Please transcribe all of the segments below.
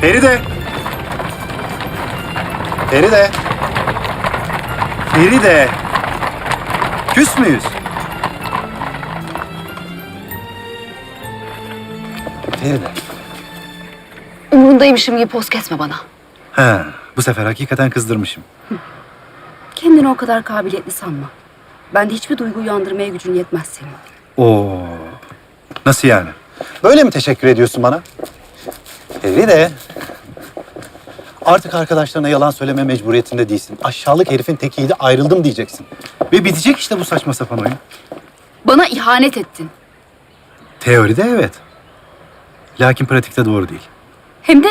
Feride. Feride. Feride. Küs müyüz? Feride. Umurundaymışım gibi poz kesme bana. Ha, bu sefer hakikaten kızdırmışım. Kendini o kadar kabiliyetli sanma. Bende hiçbir duygu uyandırmaya gücün yetmez senin. Oo. Nasıl yani? Böyle mi teşekkür ediyorsun bana? Feride. Artık arkadaşlarına yalan söyleme mecburiyetinde değilsin. Aşağılık herifin tekiydi ayrıldım diyeceksin. Ve bitecek işte bu saçma sapan oyun. Bana ihanet ettin. Teoride evet. Lakin pratikte doğru değil. Hem de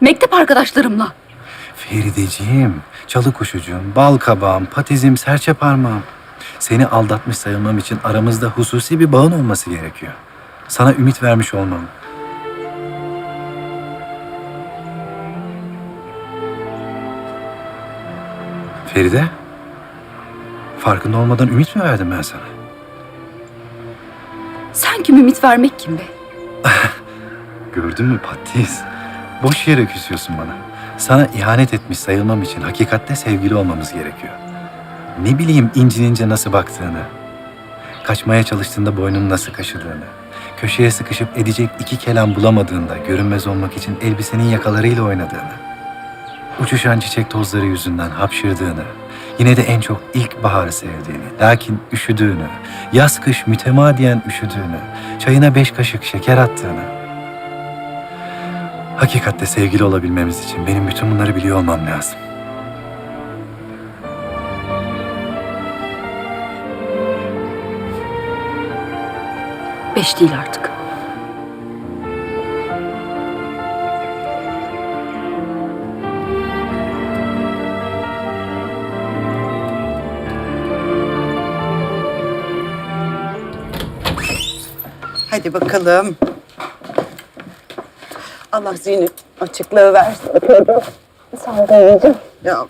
mektep arkadaşlarımla. Ferideciğim, çalı kuşucuğum, bal kabağım, patizim, serçe parmağım. Seni aldatmış sayılmam için aramızda hususi bir bağın olması gerekiyor. Sana ümit vermiş olmam. Feride, farkında olmadan ümit mi verdim ben sana? Sen kim ümit vermek kim be? Gördün mü Patiz? Boş yere küsüyorsun bana. Sana ihanet etmiş sayılmam için hakikatte sevgili olmamız gerekiyor. Ne bileyim incinince nasıl baktığını, kaçmaya çalıştığında boynunu nasıl kaşıdığını, köşeye sıkışıp edecek iki kelam bulamadığında görünmez olmak için elbisenin yakalarıyla oynadığını, uçuşan çiçek tozları yüzünden hapşırdığını, yine de en çok ilkbaharı sevdiğini, lakin üşüdüğünü, yaz kış mütemadiyen üşüdüğünü, çayına beş kaşık şeker attığını, Hakikatte sevgili olabilmemiz için benim bütün bunları biliyor olmam lazım. Beş değil artık. Hadi bakalım. Allah zihin açıklığı versin. Sağ ol Ya.